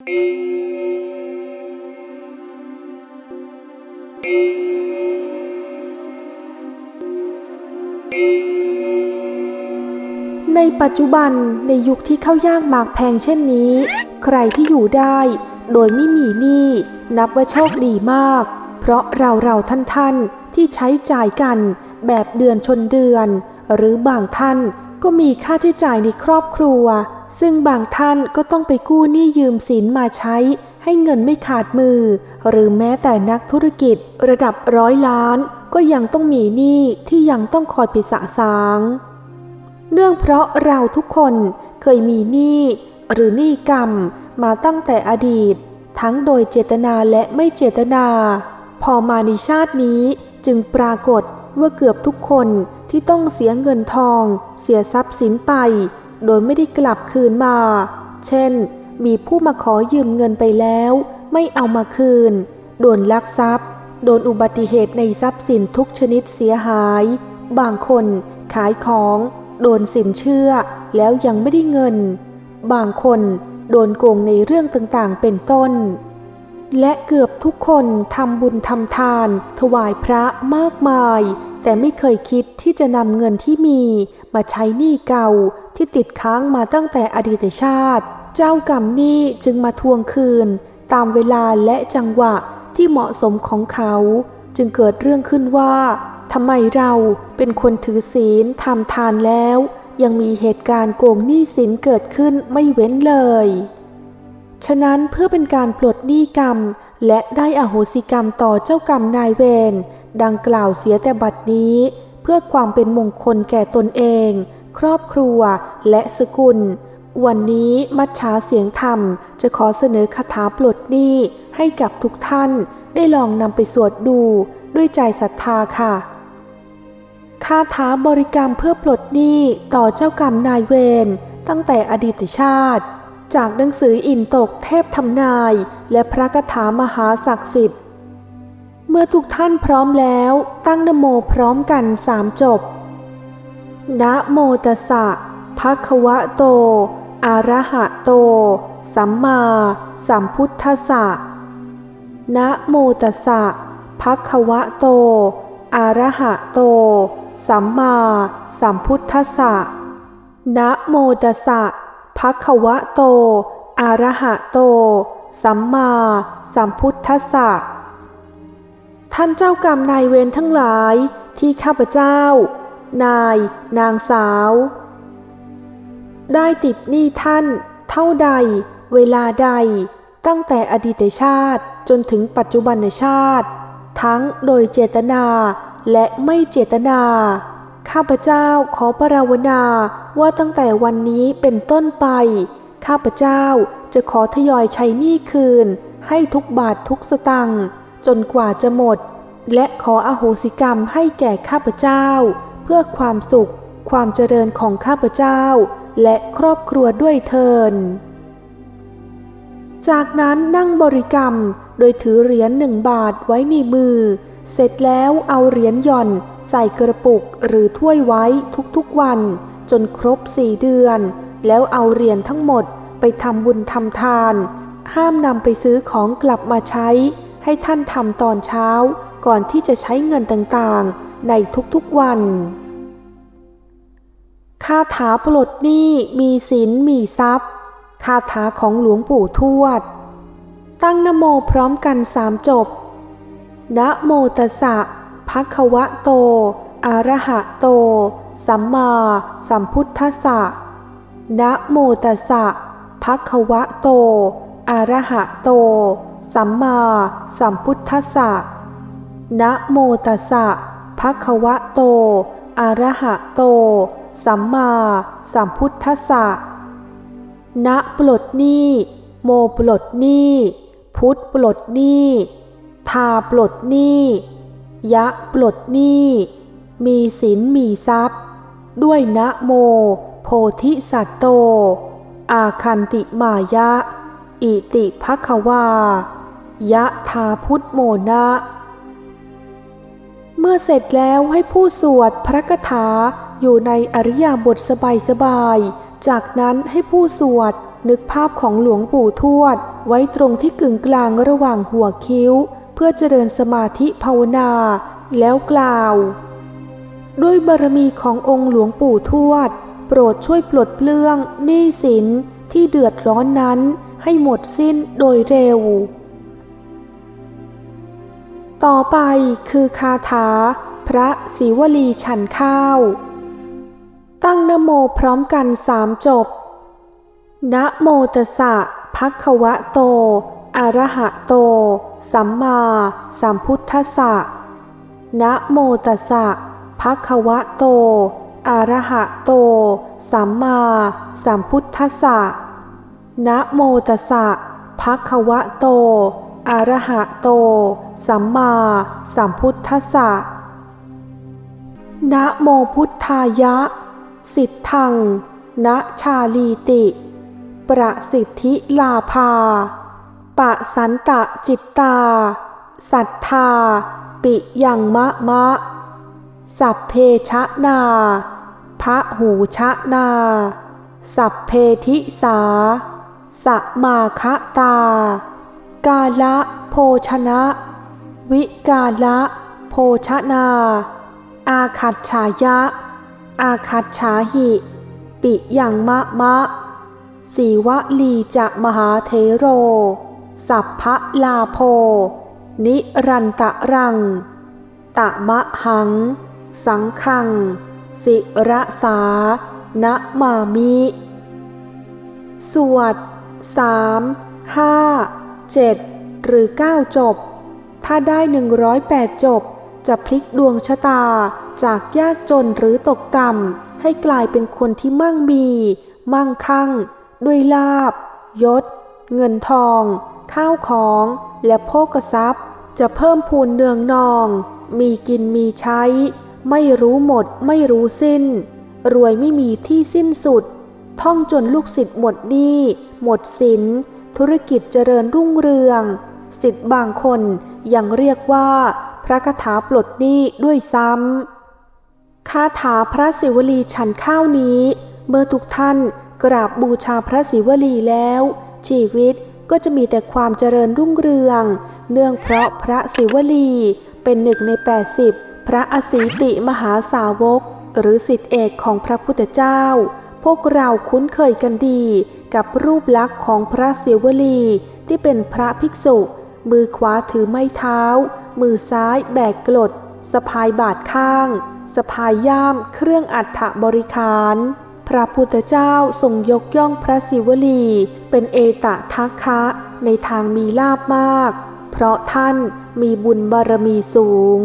ในปัจจุบันในยุคที่ข้าวยากหมากแพงเช่นนี้ ใครที่อยู่ได้ โดยไม่มีหนี้นับว่าโชคดีมาก เพราะเราเราท่านท่านที่ใช้จ่ายกันแบบเดือนชนเดือน หรือบางท่าน ก็มีค่าใช้จ่ายในครอบครัว ซึ่งบางท่านก็ต้องไปกู้หนี้ยืมสินมาใช้ ให้เงินไม่ขาดมือ หรือแม้แต่นักธุรกิจระดับร้อยล้าน ก็ยังต้องมีหนี้ที่ยังต้องคอยไปสะสาง เนื่องเพราะเราทุกคนเคยมีหนี้หรือหนี้กรรมมาตั้งแต่อดีต ทั้งโดยเจตนาและไม่เจตนา พอมาในชาตินี้จึงปรากฏ ว่าเกือบทุกคนที่ต้องเสียเงินทอง เสียทรัพย์สินไป โดยไม่ได้กลับคืนมา เช่น มีผู้มาขอยืมเงินไปแล้ว ไม่เอามาคืน โดนลักทรัพย์ โดนอุบัติเหตุในทรัพย์สินทุกชนิดเสียหาย บางคนขายของ โดนสินเชื่อ แล้วยังไม่ได้เงิน บางคนโดนโกงในเรื่องต่างๆ เป็นต้น และเกือบทุกคนทำบุญทำทาน ถวายพระมากมาย แต่ไม่เคยคิดที่จะนำเงินที่มีมาใช้หนี้เก่าที่ติดค้างมาตั้งแต่อดีตชาติ เจ้ากรรมหนี้จึงมาทวงคืน ตามเวลาและจังหวะที่เหมาะสมของเขา จึงเกิดเรื่องขึ้นว่าทำไมเราเป็นคนถือศีลทำทานแล้ว ยังมีเหตุการณ์โกงหนี้สินเกิดขึ้นไม่เว้นเลย ฉะนั้นเพื่อเป็นการปลดหนี้กรรม และได้อโหสิกรรมต่อเจ้ากรรมนายเวร ดังกล่าวเสียแต่บัดนี้ เพื่อความเป็นมงคลแก่ตนเอง ครอบครัวและสกุล วันนี้มัชชาเสียงธรรม จะขอเสนอคาถาปลดหนี้ให้กับทุกท่านได้ลองนำไปสวดดูด้วยใจศรัทธาค่ะคาถาบริกรรมเพื่อปลดหนี้ต่อเจ้ากรรมนายเวรตั้งแต่อดีตชาติ จากหนังสืออินตกเทพทำนาย และพระคาถามหาศักดิ์สิทธิ์ เมื่อทุกท่านพร้อมแล้ว ตั้งนโมพร้อมกันสามจบ นะโมตัสสะภะคะวะโต อะระหะโต สัมมาสัมพุทธัสสะ นะโมตัสสะภะคะวะโต อะระหะโต สัมมาสัมพุทธัสสะ นะโมตัสสะภะคะวะโต อะระหะโต สัมมาสัมพุทธัสสะ ท่านเจ้ากรรมนายเวรทั้งหลายที่ข้าพเจ้า นาย นางสาว ได้ติดหนี้ท่าน เท่าใด เวลาใด ตั้งแต่อดีตชาติจนถึงปัจจุบันชาติ ทั้งโดยเจตนาและไม่เจตนา ข้าพเจ้าขอปรารถนาว่าตั้งแต่วันนี้เป็นต้นไป ข้าพเจ้าจะขอทยอยใช้หนี้คืน ให้ทุกบาททุกสตังค์ จนกว่าจะหมด และขออโหสิกรรมให้แก่ข้าพเจ้า เพื่อความสุข ความเจริญของข้าพเจ้า และครอบครัวด้วยเทิน จากนั้นนั่งบริกรรมโดยถือเหรียญหนึ่งบาทไว้ในมือ เสร็จแล้วเอาเหรียญหย่อนใส่กระปุกหรือถ้วยไว้ทุกๆวัน จนครบสี่เดือน แล้วเอาเหรียญทั้งหมดไปทำบุญทำทาน ห้ามนำไปซื้อของกลับมาใช้ ให้ท่านทำตอนเช้าก่อนที่จะใช้เงินต่างๆ ในทุกๆวันคาถาปลดหนี้มีศีลมีทรัพย์คาถาของหลวงปู่ทวด ตั้งนโมพร้อมกันสามจบ นะโมตัสสะภะคะวะโต อะระหะโต สัมมาสัมพุทธัสสะ นะโมตัสสะภะคะวะโต อะระหะโต สัมมาสัมพุทธัสสะ นะโมตัสสะภะคะวะโต อะระหะโต สัมมาสัมพุทธัสสะณปลดหนี้โมปลดหนี้พุทธปลดหนี้ทาปลดหนี้ยะปลดหนี้มีศีลมีทรัพย์ ด้วยนะโม โพธิสัตโต อาคันติมายะ อิติภควา ยะทาพุทธโมนะ เมื่อเสร็จแล้วให้ผู้สวดพระคาถาอยู่ในอริยบทสบายๆ จากนั้นให้ผู้สวดนึกภาพของหลวงปู่ทวด ไว้ตรงที่กึ่งกลางระหว่างหัวคิ้ว เพื่อเจริญสมาธิภาวนา แล้วกล่าว ด้วยบารมีขององค์หลวงปู่ทวด โปรดช่วยปลดเปลื้องหนี้สินที่เดือดร้อนนั้นให้หมดสิ้นโดยเร็ว ต่อไปคือคาถา พระศิวลีฉันข้าว ตั้งนโมพร้อมกันสามจบ นะโมตัสสะภะคะวะโต อะระหะโต สัมมาสัมพุทธัสสะนะโมตัสสะภะคะวะโต อะระหะโต สัมมาสัมพุทธัสสะนะโมตัสสะภะคะวะโต อรหะโต สัมมาสัมพุทธัสสะ นะโมพุทธายะ สิทธัง นะชาลีติ ประสิทธิลาภา ปะสันตะจิตตา สัทธา ปิยังมะมะ สัพเพชะนา พระหูชะนา สัพเพทิสาสะมาคตา กาละโภชนะ วิกาละโภชนา อาคัตฉายะ อาคัตฉาหิ ปิยังมะมะ สีวลีจะมหาเทโร สัพพะลาโพ นิรันตะรัง ตะมะหัง สังคัง สิระสานะมามิ สวดสามห้า เจ็ดหรือเก้าจบ ถ้าได้หนึ่งร้อยแปดจบ จะพลิกดวงชะตาจากยากจนหรือตกต่ำให้กลายเป็นคนที่มั่งมี มั่งคั่ง ด้วยลาบยศ เงินทอง ข้าวของ และโภกทรัพย์ จะเพิ่มพูนเนืองนอง มีกินมีใช้ ไม่รู้หมดไม่รู้สิ้น รวยไม่มีที่สิ้นสุด ท่องจนลูกศิษย์หมดหนี้ หมดสิน ธุรกิจเจริญรุ่งเรืองศิษย์บางคนยังเรียกว่า พระคาถาปลดหนี้ด้วยซ้ำคาถาพระศิวลีฉันข้าวนี้ เมื่อทุกท่านกราบบูชาพระศิวลีแล้ว ชีวิตก็จะมีแต่ความเจริญรุ่งเรือง เนื่องเพราะพระศิวลีเป็นหนึ่งใน 80 พระอสีติมหาสาวก หรือสิทธิเอกของพระพุทธเจ้า พวกเราคุ้นเคยกันดี กับรูปลักษณ์ของพระศิวลีที่เป็นพระภิกษุ มือขวาถือไม้เท้า มือซ้ายแบกกลดสะพายบาทข้างสะพายย่ามเครื่องอัฐบริคาร พระพุทธเจ้าทรงยกย่องพระศิวลี เป็นเอตะทัคคะในทางมีลาบมาก เพราะท่านมีบุญบารมีสูง